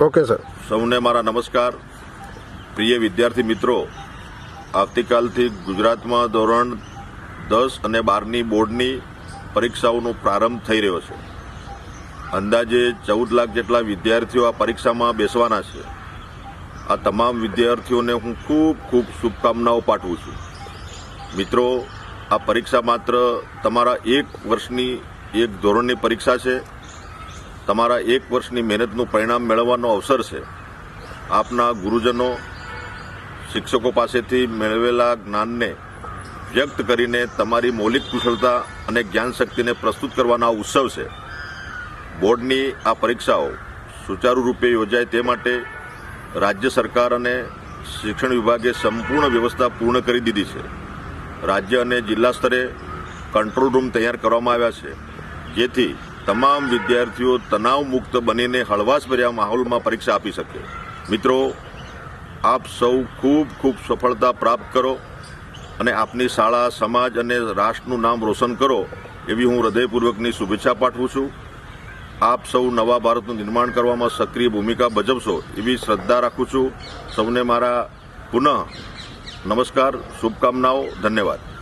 Okay sir સૌને મારા નમસ્કાર. પ્રિય વિદ્યાર્થી મિત્રો, આવતીકાલથી ગુજરાતમાં ધોરણ દસ અને બારની બોર્ડની પરીક્ષાઓનો પ્રારંભ થઈ રહ્યો છે. અંદાજે ચૌદ લાખ જેટલા વિદ્યાર્થીઓ આ પરીક્ષામાં બેસવાના છે. આ તમામ વિદ્યાર્થીઓને હું ખૂબ ખૂબ શુભકામનાઓ પાઠવું છું. મિત્રો, આ પરીક્ષા માત્ર તમારા એક વર્ષની એક ધોરણની પરીક્ષા છે. તમારા એક વર્ષની મહેનતનું પરિણામ મેળવવાનો અવસર છે. આપના ગુરુજનો શિક્ષકો પાસેથી મેળવેલા જ્ઞાનને વ્યક્ત કરીને તમારી મૌલિક કુશળતા અને જ્ઞાન શક્તિને પ્રસ્તુત કરવાનો ઉત્સવ છે. બોર્ડની આ પરીક્ષાઓ સુચારુ રૂપે યોજાય તે માટે રાજ્ય સરકાર અને શિક્ષણ વિભાગે સંપૂર્ણ વ્યવસ્થા પૂર્ણ કરી દીધી છે. રાજ્ય અને જિલ્લા સ્તરે કંટ્રોલ રૂમ તૈયાર કરવામાં આવ્યા છે. જેથી તમામ વિદ્યાર્થીઓ તણાવ મુક્ત બનીને હળવાશભર્યા માહોલમાં પરીક્ષા આપી શકે. મિત્રો, આપ સૌ ખૂબ ખૂબ સફળતા પ્રાપ્ત કરો અને આપની શાળા, સમાજ અને રાષ્ટ્રનું નામ રોશન કરો એવી હું હૃદયપૂર્વકની શુભેચ્છા પાઠવું છું. આપ સૌ નવા ભારતનું નિર્માણ કરવામાં સક્રિય ભૂમિકા ભજવશો એવી શ્રદ્ધા રાખું છું. સૌને મારા પુનઃ નમસ્કાર, શુભકામનાઓ, ધન્યવાદ.